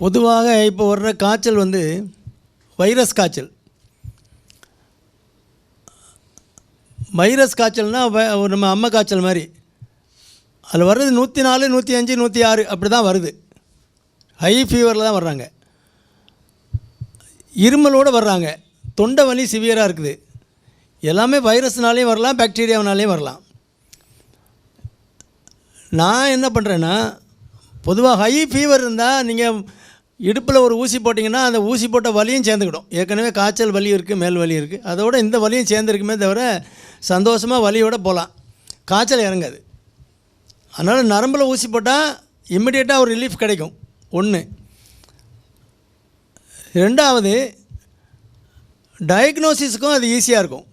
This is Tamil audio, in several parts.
பொதுவாக இப்போ வர்ற காய்ச்சல் வந்து வைரஸ் காய்ச்சல். வைரஸ் காய்ச்சல்னால் ஒரு நம்ம அம்மை காய்ச்சல் மாதிரி. அதில் வர்றது நூற்றி நாலு நூற்றி அஞ்சு நூற்றி ஆறு அப்படி தான் வருது. ஹை ஃபீவரில் தான் வர்றாங்க. இருமலோடு வர்றாங்க. தொண்டை வலி சிவியராக இருக்குது. எல்லாமே வைரஸ்னாலேயும் வரலாம் பாக்டீரியாவினாலேயும் வரலாம். நான் என்ன பண்ணுறேன்னா பொதுவாக ஹை ஃபீவர் இருந்தால் நீங்கள் இடுப்பில் ஒரு ஊசி போட்டிங்கன்னா அந்த ஊசி போட்ட வலியும் சேர்ந்துக்கிடும் ஏற்கனவே காய்ச்சல் வலி இருக்குது மேல் வலி இருக்குது அதோட இந்த வலியும் சேர்ந்துருக்குமே தவிர சந்தோஷமாக வலியோட போகலாம் காய்ச்சல் இறங்காது. அதனால் நரம்பில் ஊசி போட்டால் இம்மிடியேட்டாக ஒரு ரிலீஃப் கிடைக்கும். ஒன்று ரெண்டாவது டயக்னோசிஸுக்கும் அது ஈஸியாக இருக்கும்.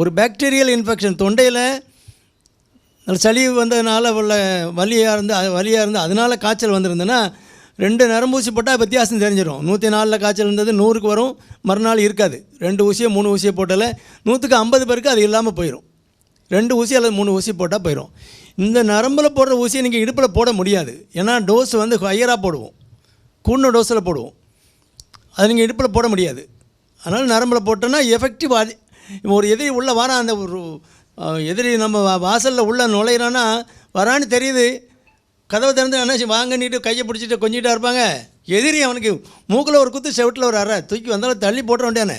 ஒரு பாக்டீரியல் இன்ஃபெக்ஷன் தொண்டையில் சளி வந்ததுனால உள்ள வலியாக இருந்து அது வலியாக இருந்து அதனால் காய்ச்சல் வந்திருந்ததுன்னா ரெண்டு நரம்பூசி போட்டால் வித்தியாசம் தெரிஞ்சிடும் நூற்றி நாலில் காய்ச்சல் இருந்தது நூறுக்கு வரும் மறுநாள் இருக்காது. ரெண்டு ஊசியோ மூணு ஊசியோ போட்டால நூற்றுக்கு ஐம்பது பேருக்கு அது இல்லாமல் போயிடும் ரெண்டு ஊசி அல்லது மூணு ஊசி போட்டால் போயிடும் இந்த நரம்பில் போடுற ஊசியை நீங்கள் இடுப்பில் போட முடியாது. ஏன்னா டோஸ் வந்து ஹையராக போடுவோம். கூண்ண டோஸில் போடுவோம். அது நீங்கள் இடுப்பில் போட முடியாது. அதனால் நரம்பில் போட்டோன்னா எஃபெக்டிவ் அது ஒரு எதிரி உள்ளே வரான் அந்த ஒரு எதிரி நம்ம வா- வாசலில் உள்ள நுழையிறான்னா வரான்னு தெரியுது. கதவை திறந்து என்ன வாங்க நீட்டு கையை பிடிச்சிட்டு கொஞ்சிட்டா இருப்பாங்க. எதிரி அவனுக்கு மூக்கில் ஒரு குத்து செவட்டில் ஒரு அறை. தூக்கி வந்தாலும் தள்ளி போட்டுற வேண்டியானே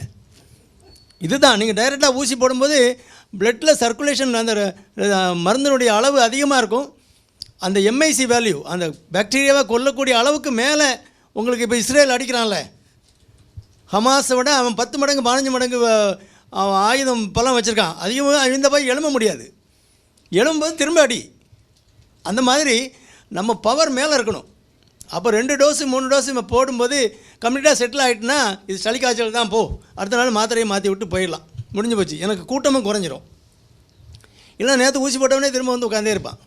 இதுதான். நீங்கள் டைரெக்டாக ஊசி போடும்போது பிளட்டில் சர்க்குலேஷன் அந்த மருந்தினுடைய அளவு அதிகமாக இருக்கும். அந்த எம்ஐசி வேல்யூ அந்த பாக்டீரியாவை கொல்லக்கூடிய அளவுக்கு மேலே உங்களுக்கு இப்போ இஸ்ரேல் அடிக்கிறான்ல. ஹமாஸை விட அவன் பத்து மடங்கு பதினஞ்சு மடங்கு அவன் ஆயுதம் பலம் வச்சுருக்கான். அதிகமாக இந்த போய் எழும்ப முடியாது. எழும்போது திரும்ப அடி. அந்த மாதிரி நம்ம பவர் மேலே இருக்கணும். அப்போ ரெண்டு டோஸு மூணு டோஸு நம்ம போடும்போது கம்ப்ளீட்டாக செட்டில் ஆகிட்டுனா இது சளி காய்ச்சல் தான் போ. அடுத்த நாள் மாத்திரையை மாற்றி விட்டு போயிடலாம். முடிஞ்சு போச்சு. எனக்கு கூட்டமும் குறைஞ்சிரும். இல்லை நேற்று ஊசி போட்டவனே திரும்ப வந்து உட்காந்தே இருப்பான்.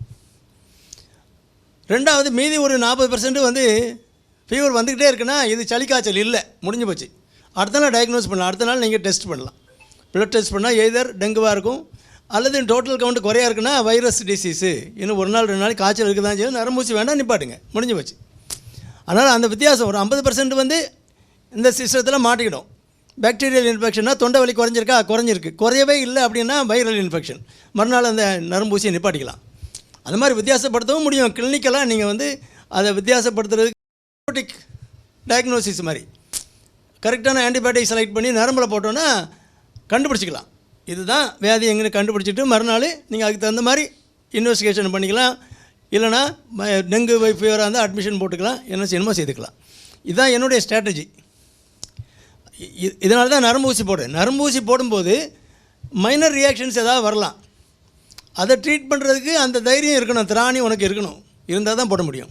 ரெண்டாவது மீதி ஒரு நாற்பது பர்சன்ட் வந்து ஃபீவர் வந்துக்கிட்டே இருக்குன்னா இது சளி காய்ச்சல் இல்லை. முடிஞ்சு போச்சு. அடுத்த நாள் டயக்னோஸ் பண்ணலாம். அடுத்த நாள் நீங்கள் டெஸ்ட் பண்ணலாம். ப்ளட் டெஸ்ட் பண்ணால் எய்தர் டெங்குவாக இருக்கும் அல்லது டோட்டல் கவுண்ட் குறையா இருக்குன்னா வைரஸ் டிசீஸு இன்னும் ஒரு நாள் ரெண்டு நாள் காய்ச்சல் இருக்குது தான் செய்யும். நரம்பூசி வேண்டாம் நிப்பாட்டுங்க. முடிஞ்சு போச்சு. அதனால் அந்த வித்தியாசம் ஒரு ஐம்பது பர்சன்ட் வந்து இந்த சிஸ்டத்தில் மாட்டிக்கிடும். பாக்டீரியல் இன்ஃபெக்ஷன்னா தொண்டை வலி குறைஞ்சிருக்கா? குறைஞ்சிருக்கு. குறையவே இல்லை அப்படின்னா வைரல் இன்ஃபெக்ஷன் மறுநாள் அந்த நரம்பூசியை நிப்பாட்டிக்கலாம். அந்த மாதிரி வித்தியாசப்படுத்தவும் முடியும். கிளினிக்கலாக நீங்கள் வந்து அதை வித்தியாசப்படுத்துறதுக்கு டயக்னோசிஸ் மாதிரி. கரெக்டான ஆன்டிபயோட்டிக் செலக்ட் பண்ணி நரம்பில் போட்டோன்னா கண்டுபிடிச்சிக்கலாம். இதுதான் வியாதி எங்கன்னு கண்டுபிடிச்சிட்டு மறுநாள் நீங்கள் அதுக்கு தகுந்த மாதிரி இன்வெஸ்டிகேஷன் பண்ணிக்கலாம். இல்லைனா ம- டெங்கு வை ஃபீவராக இருந்தால் அட்மிஷன் போட்டுக்கலாம். என்ன செய்யணுமோ செய்துக்கலாம். இதுதான் என்னுடைய ஸ்ட்ராட்டஜி இதனால தான் நரம்பு ஊசி போடுறேன். நரம்பு ஊசி போடும்போது மைனர் ரியாக்ஷன்ஸ் ஏதாவது வரலாம். அதை ட்ரீட் பண்ணுறதுக்கு அந்த தைரியம் இருக்கணும். திராணி உனக்கு இருக்கணும். இருந்தால் தான் போட முடியும்.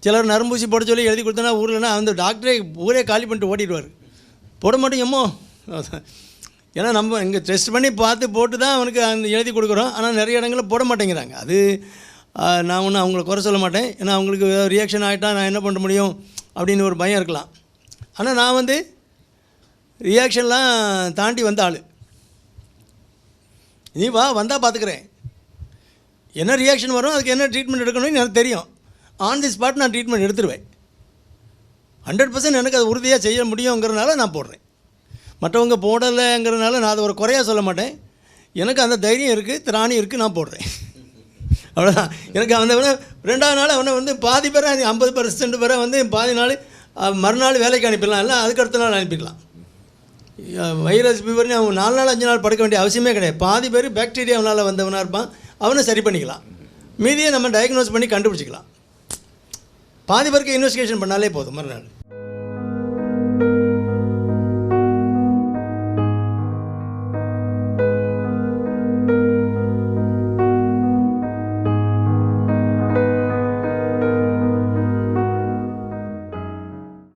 சிலர் நரம்பூசி போட சொல்லி எழுதி கொடுத்தனா ஊரில்னா அந்த டாக்டரே ஊரே காலி பண்ணிட்டு ஓடிடுவார். போட மாட்டேங்கம்மோ ஏன்னா நம்ம இங்கே டெஸ்ட் பண்ணி பார்த்து போட்டு தான் அவனுக்கு அந்த எழுதி கொடுக்குறோம். ஆனால் நிறைய இடங்களில் போட மாட்டேங்கிறாங்க. அது நான் ஒன்றும் அவங்கள குறை சொல்ல மாட்டேன். ஏன்னா அவங்களுக்கு ரியாக்ஷன் ஆகிட்டா நான் என்ன பண்ண முடியும் அப்படின்னு ஒரு பயம் இருக்கலாம். ஆனால் நான் வந்து ரியாக்ஷன்லாம் தாண்டி வந்த ஆள். நீ வா வந்தால் பார்த்துக்கிறேன் என்ன ரியாக்ஷன் வரும் அதுக்கு என்ன ட்ரீட்மெண்ட் எடுக்கணும்னு எனக்கு தெரியும். ஆன் தி ஸ்பாட் நான் ட்ரீட்மெண்ட் எடுத்துருவேன். ஹண்ட்ரட் பர்சன்ட் எனக்கு அது உறுதியாக செய்ய முடியுங்கிறனால நான் போடுறேன். மற்றவங்க போடலைங்கிறதுனால நான் அதை ஒரு குறையாக சொல்ல மாட்டேன். எனக்கு அந்த தைரியம் இருக்குது திராணி இருக்குது நான் போடுறேன். அவ்வளோதான் எனக்கு அந்த ரெண்டாவது நாள் அவனை வந்து பாதி பேரை ஐம்பது பர்சன்ட் பேரை வந்து பாதி நாள் மறுநாள் வேலைக்கு அனுப்பிடலாம். இல்லை அதுக்கு அடுத்த நாள் அனுப்பிடலாம். வைரஸ் ஃபீவர்னு அவன் நாலு நாள் அஞ்சு நாள் படுக்க வேண்டிய அவசியமே கிடையாது. பாதி பேர் பேக்டீரியாவனால் வந்தவனாக இருப்பான். அவனை சரி பண்ணிக்கலாம். மீதியை நம்ம டயக்னோஸ் பண்ணி கண்டுபிடிச்சிக்கலாம். பாதி பேருக்கு இன்வெஸ்டிகேஷன் பண்ணாலே போதும் மறுநாள்.